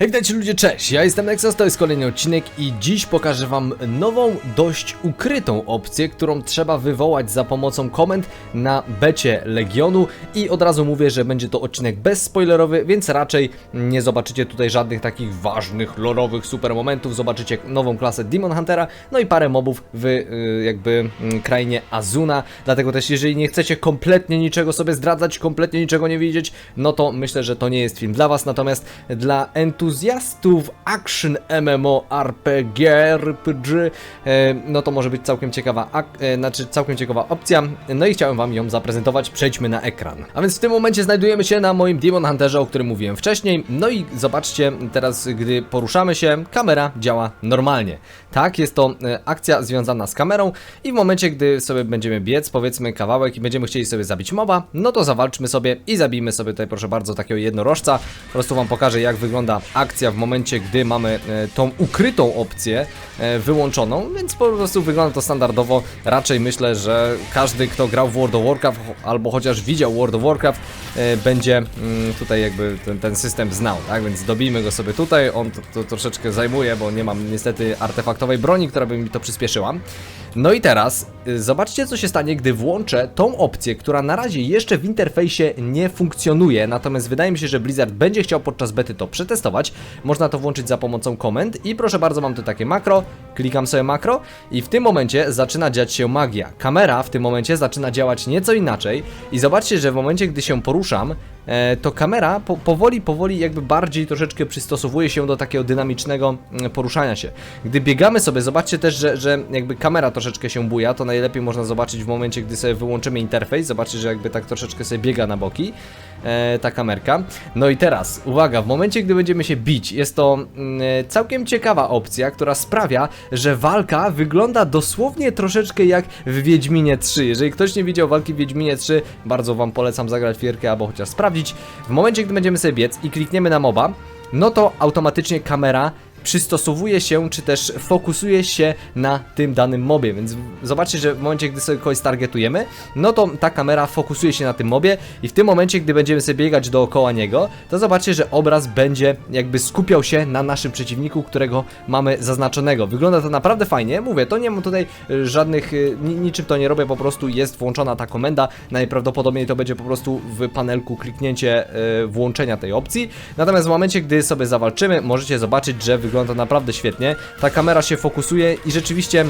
Hej, witajcie ludzie, cześć! Ja jestem Nexus, to jest kolejny odcinek i dziś pokażę wam nową, dość ukrytą opcję, którą trzeba wywołać za pomocą komend na becie Legionu. I od razu mówię, że będzie to odcinek bezspoilerowy, więc raczej nie zobaczycie tutaj żadnych takich ważnych, lorowych super momentów, zobaczycie nową klasę Demon Huntera, no i parę mobów w y, jakby mm, krainie Azuna, dlatego też jeżeli nie chcecie kompletnie niczego sobie zdradzać, kompletnie niczego nie widzieć, no to myślę, że to nie jest film dla was, natomiast dla entuzjastów action MMO RPG, RPG, e, no to może być całkiem ciekawa, e, znaczy całkiem ciekawa opcja, no i chciałem wam ją zaprezentować, przejdźmy na ekran. A więc w tym momencie znajdujemy się na moim Demon Hunterze, o którym mówiłem wcześniej, no i zobaczcie, teraz gdy poruszamy się, kamera działa normalnie. Tak, jest to e, akcja związana z kamerą i w momencie, gdy sobie będziemy biec, powiedzmy kawałek i będziemy chcieli sobie zabić moba, no to zawalczmy sobie i zabijmy sobie tutaj proszę bardzo takiego jednorożca. Po prostu wam pokażę jak wygląda akcja w momencie, gdy mamy e, tą ukrytą opcję e, wyłączoną, więc po prostu wygląda to standardowo. Raczej myślę, że każdy kto grał w World of Warcraft albo chociaż widział World of Warcraft e, będzie mm, tutaj jakby ten, ten system znał, tak? Więc dobijmy go sobie tutaj, on to, to troszeczkę zajmuje, bo nie mam niestety artefaktowej broni, która by mi to przyspieszyła. No i teraz y, zobaczcie co się stanie, gdy włączę tą opcję, która na razie jeszcze w interfejsie nie funkcjonuje, natomiast wydaje mi się, że Blizzard będzie chciał podczas bety to przetestować. Można to włączyć za pomocą komend. I proszę bardzo, mam tu takie makro, klikam sobie makro i w tym momencie zaczyna dziać się magia. Kamera w tym momencie zaczyna działać nieco inaczej i zobaczcie, że w momencie, gdy się poruszam, e, to kamera po, powoli, powoli jakby bardziej troszeczkę przystosowuje się do takiego dynamicznego mm, poruszania się. Gdy biegamy sobie, zobaczcie też, że, że jakby kamera troszeczkę się buja, to najlepiej można zobaczyć w momencie, gdy sobie wyłączymy interfejs, zobaczycie, że jakby tak troszeczkę sobie biega na boki e, ta kamerka. No i teraz, uwaga, w momencie, gdy będziemy się bić, jest to mm, całkiem ciekawa opcja, która sprawia, że walka wygląda dosłownie troszeczkę jak w Wiedźminie 3. Jeżeli ktoś nie widział walki w Wiedźminie 3, bardzo wam polecam zagrać w gierkę albo chociaż sprawdzić. W momencie, gdy będziemy sobie biec i klikniemy na moba, no to automatycznie kamera przystosowuje się, czy też fokusuje się na tym danym mobie, więc zobaczcie, że w momencie, gdy sobie kogoś targetujemy, no to ta kamera fokusuje się na tym mobie i w tym momencie, gdy będziemy sobie biegać dookoła niego, to zobaczcie, że obraz będzie jakby skupiał się na naszym przeciwniku, którego mamy zaznaczonego. Wygląda to naprawdę fajnie, mówię, to nie mam tutaj y, żadnych, ni niczym to nie robię, po prostu jest włączona ta komenda, najprawdopodobniej to będzie po prostu w panelku kliknięcie y, włączenia tej opcji, natomiast w momencie, gdy sobie zawalczymy, możecie zobaczyć, że wygląda naprawdę świetnie. Ta kamera się fokusuje i rzeczywiście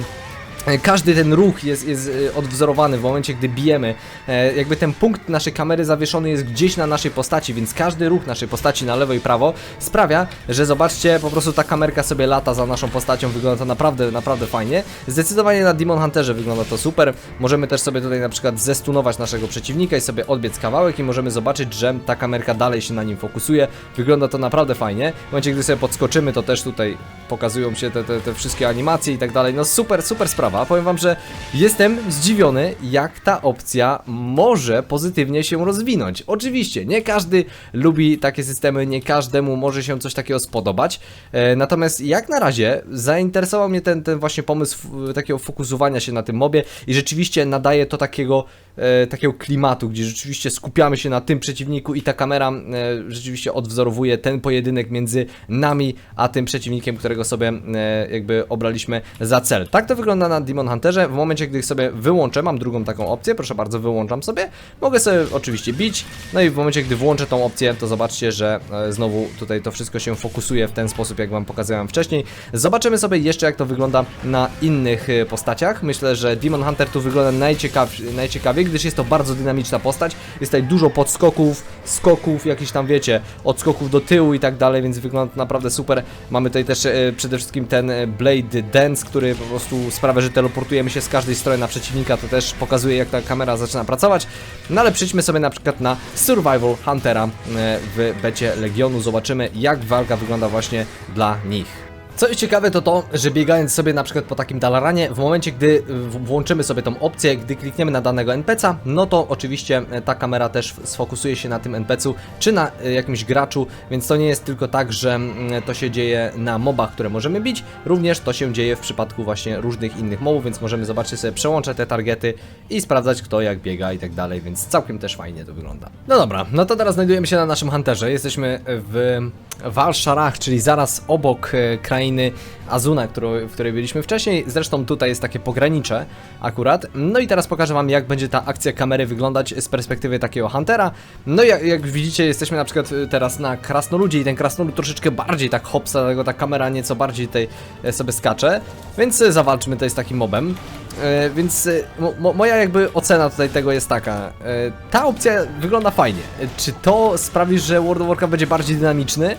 każdy ten ruch jest, jest e, odwzorowany w momencie, gdy bijemy. E, jakby ten punkt naszej kamery zawieszony jest gdzieś na naszej postaci, więc każdy ruch naszej postaci na lewo i prawo sprawia, że zobaczcie, po prostu ta kamerka sobie lata za naszą postacią, wygląda to naprawdę, naprawdę fajnie. Zdecydowanie na Demon Hunterze wygląda to super. Możemy też sobie tutaj na przykład zestunować naszego przeciwnika i sobie odbiec kawałek i możemy zobaczyć, że ta kamerka dalej się na nim fokusuje. Wygląda to naprawdę fajnie. W momencie, gdy sobie podskoczymy, to też tutaj pokazują się te, te, te wszystkie animacje i tak dalej. No super, super sprawa. Powiem wam, że jestem zdziwiony, jak ta opcja może pozytywnie się rozwinąć. Oczywiście, nie każdy lubi takie systemy, nie każdemu może się coś takiego spodobać. E, natomiast jak na razie zainteresował mnie ten, ten właśnie pomysł takiego fokusowania się na tym mobie i rzeczywiście nadaje to takiego, e, takiego klimatu, gdzie rzeczywiście skupiamy się na tym przeciwniku i ta kamera e, rzeczywiście odwzorowuje ten pojedynek między nami a tym przeciwnikiem, którego sobie jakby obraliśmy za cel. Tak to wygląda na Demon Hunterze. W momencie, gdy sobie wyłączę, mam drugą taką opcję, proszę bardzo, wyłączam sobie. Mogę sobie oczywiście bić, no i w momencie, gdy włączę tą opcję, to zobaczcie, że e, znowu tutaj to wszystko się fokusuje w ten sposób, jak wam pokazałem wcześniej. Zobaczymy sobie jeszcze, jak to wygląda na innych e, postaciach. Myślę, że Demon Hunter tu wygląda najciekaw, najciekawiej, gdyż jest to bardzo dynamiczna postać. Jest tutaj dużo podskoków, skoków, jakichś tam wiecie, odskoków do tyłu i tak dalej, więc wygląda naprawdę super. Mamy tutaj też e, przede wszystkim ten Blade Dance, który po prostu sprawia, że teleportujemy się z każdej strony na przeciwnika, to też pokazuje jak ta kamera zaczyna pracować. No ale przejdźmy sobie na przykład na Survival Huntera e, w becie Legionu, zobaczymy jak walka wygląda właśnie dla nich. Co jest ciekawe to to, że biegając sobie na przykład po takim dalaranie, w momencie gdy włączymy sobie tą opcję, gdy klikniemy na danego NPC'a, no to oczywiście e, ta kamera też sfokusuje się na tym NPC'u, czy na e, jakimś graczu, więc to nie jest tylko tak, że mm, to się dzieje na mobach, które możemy bić, również to się dzieje w przypadku właśnie różnych innych mobów, więc możemy zobaczyć sobie, przełączać te targety i sprawdzać kto jak biega i tak dalej, więc całkiem też fajnie to wygląda. No dobra, no to teraz znajdujemy się na naszym Hunterze, jesteśmy w Walszarach, czyli zaraz obok e, krainy Azuna, którą, w której byliśmy wcześniej. Zresztą tutaj jest takie pogranicze akurat. No i teraz pokażę wam jak będzie ta akcja kamery wyglądać z perspektywy takiego Huntera. No i jak, jak widzicie jesteśmy na przykład e, teraz na Krasnoludzie i ten Krasnolud troszeczkę bardziej tak hopsa, dlatego ta kamera nieco bardziej tutaj e, sobie skacze. Więc e, zawalczmy tutaj z takim mobem. E, więc mo, mo, moja jakby ocena tutaj tego jest taka. Ta opcja wygląda fajnie. Czy to sprawi, że World of Warcraft będzie bardziej dynamiczny?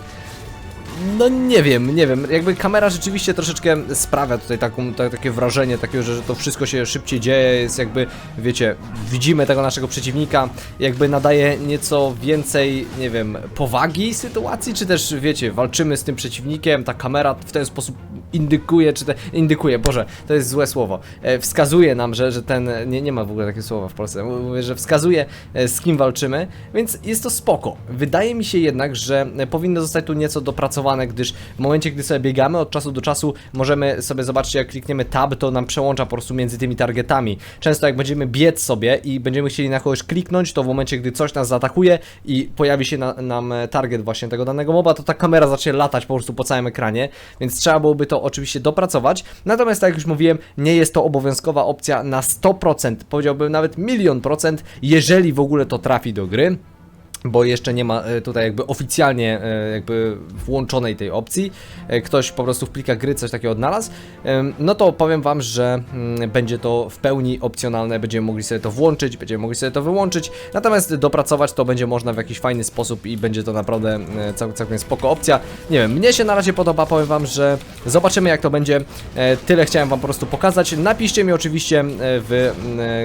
No nie wiem, nie wiem. Jakby kamera rzeczywiście troszeczkę sprawia tutaj taką, ta, takie wrażenie, takiego, że, że to wszystko się szybciej dzieje, jest jakby, wiecie, widzimy tego naszego przeciwnika, jakby nadaje nieco więcej, nie wiem, powagi sytuacji, czy też, wiecie, walczymy z tym przeciwnikiem, ta kamera w ten sposób indykuje, czy te, indykuje, Boże, to jest złe słowo, e, wskazuje nam, że, że ten, nie, nie ma w ogóle takiego słowa w Polsce, mówię, że wskazuje e, z kim walczymy, więc jest to spoko. Wydaje mi się jednak, że e, powinno zostać tu nieco dopracowane, gdyż w momencie, gdy sobie biegamy, od czasu do czasu możemy sobie zobaczyć, jak klikniemy tab, to nam przełącza po prostu między tymi targetami. Często jak będziemy biec sobie i będziemy chcieli na kogoś kliknąć, to w momencie, gdy coś nas zaatakuje i pojawi się na, nam target właśnie tego danego moba, to ta kamera zacznie latać po prostu po całym ekranie, więc trzeba byłoby to oczywiście dopracować. Natomiast tak jak już mówiłem, nie jest to obowiązkowa opcja na 100%, powiedziałbym nawet milion procent, jeżeli w ogóle to trafi do gry bo jeszcze nie ma e, tutaj jakby oficjalnie e, jakby włączonej tej opcji. E, Ktoś po prostu w plikach gry coś takiego odnalazł. No to powiem wam, że mm, będzie to w pełni opcjonalne, będziemy mogli sobie to włączyć, będziemy mogli sobie to wyłączyć. Natomiast dopracować to będzie można w jakiś fajny sposób i będzie to naprawdę cał, całkiem spoko opcja. Nie wiem, mnie się na razie podoba, powiem wam, że zobaczymy jak to będzie. Tyle chciałem wam po prostu pokazać. Napiszcie mi oczywiście w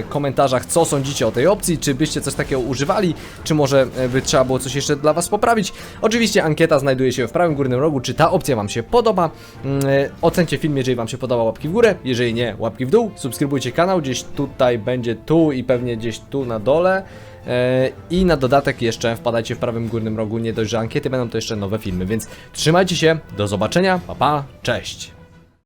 komentarzach, co sądzicie o tej opcji, czy byście coś takiego używali, czy może by trzeba było coś jeszcze dla was poprawić. Oczywiście ankieta znajduje się w prawym górnym rogu, czy ta opcja wam się podoba. Mm, e, Ocencie film, jeżeli wam się podoba, łapki w górę, jeżeli nie, łapki w dół. Subskrybujcie kanał, gdzieś tutaj będzie tu i pewnie gdzieś tu na dole. E, I na dodatek jeszcze wpadajcie w prawym górnym rogu, nie dość, że ankiety będą to jeszcze nowe filmy, więc trzymajcie się, do zobaczenia, pa pa, cześć!